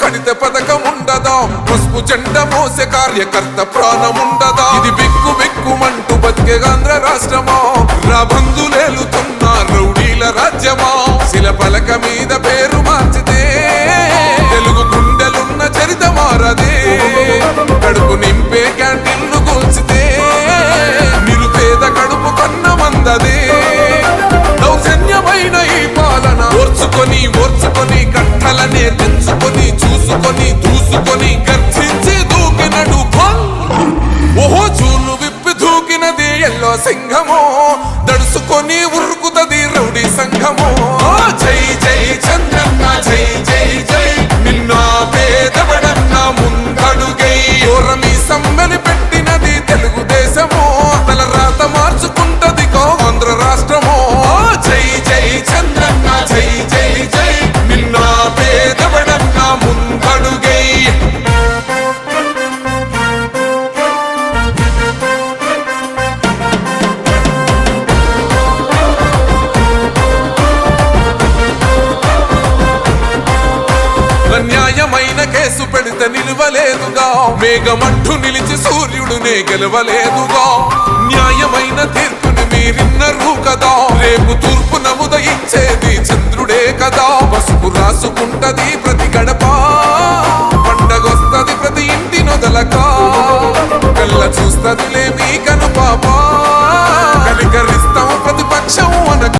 కడిత పథకం ఉండదా? పసుపు జెండ మోసే కార్యకర్త ప్రాణం ఉండదా? ఇది బిక్కు బిక్కుమంటూ బతికే ఆంధ్ర రాష్ట్రమా? రా బంధులేలుతున్న రౌడీల రాజ్యమా? శిల పలక మీద పేరు మార్చితే తెలుగు గుండెలున్న చరిత మారదే. కడుపు నింపే క్యాంటీన్లు కూల్చితే నిరుపేద కడుపు కన్న మందదే. దౌర్జన్యమైన ఈ పాలన ఓర్చుకొని ఓర్చుకొని కట్టలనే చూసుకొని గర్జించి దూకినడు ఓహో చూలు విప్పి దూకినది ఎల్లో సింహము. దడుసుకొని పైన కేసు పెడితే నిలవలేదుగా. మేఘమంటూ నిలిచి సూర్యుడునే గెలవలేదుగా. న్యాయమైన తీర్పుని మీరిన్నరు కదా. రేపు తూర్పు నముదయించేది చంద్రుడే కదా. పసుపు రాసుకుంటది ప్రతి గడప. పండగొస్తది ప్రతి ఇంటి నొదలక. కళ్ళ చూస్తదిలే మీ కను పాప కలికరిస్తాం ప్రతిపక్షం అనక